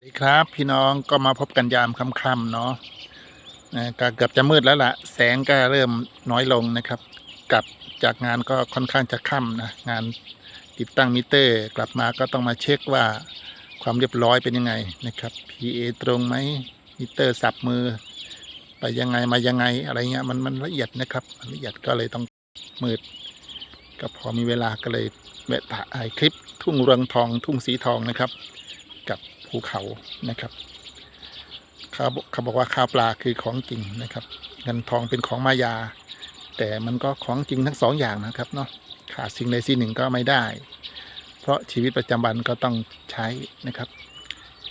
สวัสดีครับพี่น้องก็มาพบกันยามค่ำๆเนาะก็เกือบจะมืดแล้วล่ะแสงก็เริ่มน้อยลงนะครับกลับจากงานก็ค่อนข้างจะค่ำนะงานติดตั้งมิเตอร์ กลับมาก็ต้องมาเช็คว่าความเรียบร้อยเป็นยังไงนะครับ PA ตรงไหมมิเตอร์สับมือ ไปยังไงมายังไงอะไรเงี้ยมันมันละเอียดนะครับละเอียดก็เลยต้องมืด ก็พอมีเวลาก็เลยแวะถ่ายคลิปทุ่งเรืองทองทุ่งสีทองนะครับ กับ ภูเขานะครับเขาเขาบอกว่าข้าวปลาคือของจริงนะครับ เงินทองเป็นของมายา แต่มันก็ของจริงทั้งสองอย่างนะครับเนาะขาดสิ่งใดสิ่งหนึ่งก็ไม่ได้ เพราะชีวิตประจำวันก็ต้องใช้นะครับ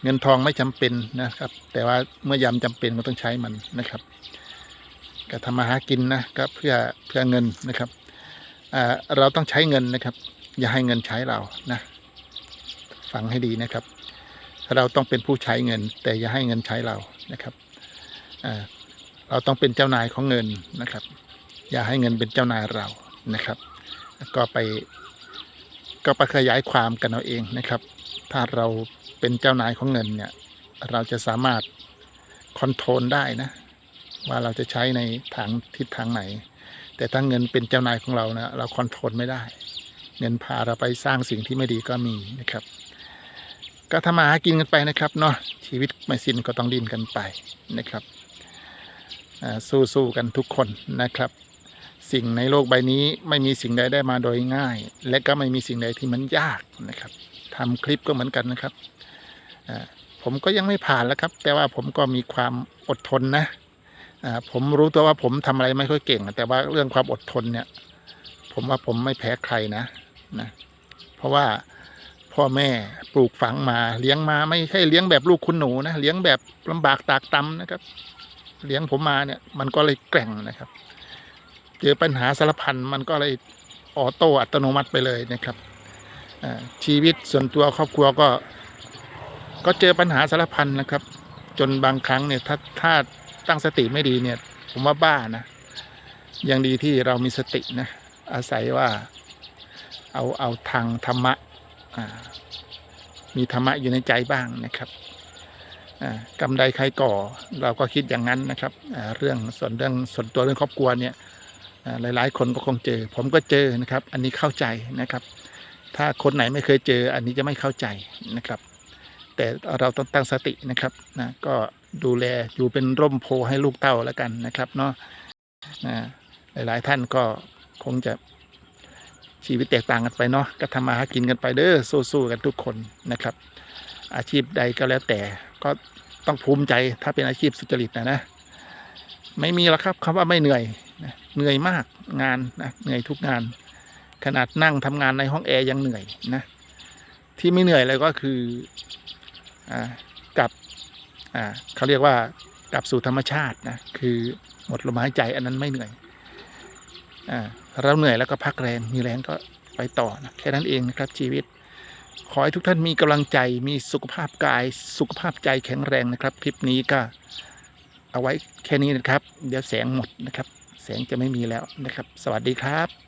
เงินทองไม่จำเป็นนะครับ แต่ว่าเมื่อยามจำเป็นก็ต้องใช้มันนะครับก็ทำมาหากินนะก็เพื่อเพื่อเงินนะครับเราต้องใช้เงินนะครับ อย่าให้เงินใช้เรานะฟังให้ดีนะครับ เราต้องเป็นผู้ใช้เงิน แต่อย่าให้เงินใช้เรานะครับเราต้องเป็นเจ้านายของเงินนะครับ อย่าให้เงินเป็นเจ้านายเรานะครับ ก็ไปก็ไปขยายความกันเอาเองนะครับ ถ้าเราเป็นเจ้านายของเงินเนี่ยเราจะสามารถคอนโทรลได้นะว่าเราจะใช้ในทางทิศทางไหน แต่ถ้าเงินเป็นเจ้านายของเรานะเราคอนโทรลไม่ได้ เงินพาเราไปสร้างสิ่งที่ไม่ดีก็มีนะครับ ก็ทำมาหากินกันไปนะครับเนาะชีวิตไม่สิ้นก็ต้องดิ้นกันไปนะครับสู้ๆกันทุกคนนะครับ สิ่งในโลกใบนี้ไม่มีสิ่งใดได้มาโดยง่าย และก็ไม่มีสิ่งใดที่มันยากนะครับทำคลิปก็เหมือนกันนะครับผมก็ยังไม่ผ่านแล้วครับ แต่ว่าผมก็มีความอดทนนะผมรู้ตัวว่าผมทำอะไรไม่ค่อยเก่ง แต่ว่าเรื่องความอดทนเนี่ย ผมว่าผมไม่แพ้ใครนะนะ เพราะว่า พ่อแม่ปลูกฝังมาเลี้ยงมาไม่ใช่เลี้ยงแบบลูกคุณหนูนะเลี้ยงแบบลำบากตากตำนะครับ เลี้ยงผมมาเนี่ยมันก็เลยแกร่งนะครับ เจอปัญหาสารพันมันก็เลยออโต้อัตโนมัติไปเลยนะครับชีวิตส่วนตัวครอบครัวก็ ก็เจอปัญหาสารพันนะครับ จนบางครั้งเนี่ยถ้าถ้าตั้งสติไม่ดีเนี่ย ผมว่าบ้านะยังดีที่เรามีสตินะอาศัยว่าเอาเอาทางธรรมะ มีธรรมะอยู่ในใจบ้างนะครับอ่ากรรมใดใครก่อ เราก็คิดอย่างนั้นนะครับเรื่องส่วนเรื่องส่วนตัวเรื่องครอบครัวเนี่ยอ่าหลายๆ คนก็คงเจอ ผมก็เจอนะครับ อันนี้เข้าใจนะครับ ถ้าคนไหนไม่เคยเจอ อันนี้จะไม่เข้าใจนะครับ แต่เราต้องตั้งสตินะครับนะก็ดูแลอยู่เป็นร่มโพให้ลูกเต้าแล้วกันนะครับเนาะอ่าหลายๆท่านก็คงจะ ชีวิตแตกต่างกันไปเนาะก็ทำมาหากินกันไปเด้อสู้ๆกันทุกคนนะครับ อาชีพใดก็แล้วแต่ก็ต้องภูมิใจถ้าเป็นอาชีพสุจริตนะนะไม่มีหรอกครับคำว่าไม่เหนื่อยนะเหนื่อยมากงานนะเหนื่อยทุกงาน ขนาดนั่งทำงานในห้องแอร์ยังเหนื่อยนะที่ไม่เหนื่อยเลยก็คืออ่ากลับอ่าเขาเรียกว่ากลับสู่ธรรมชาตินะคือหมดลมหายใจอันนั้นไม่เหนื่อย เราเหนื่อยแล้วก็พักแรงมีแรงก็ไปต่อนะแค่นั้นเองนะครับชีวิต ขอให้ทุกท่านมีกำลังใจมีสุขภาพกาย สุขภาพใจแข็งแรงนะครับ คลิปนี้ก็เอาไว้แค่นี้นะครับ เดี๋ยวแสงหมดนะครับ แสงจะไม่มีแล้วนะครับ สวัสดีครับ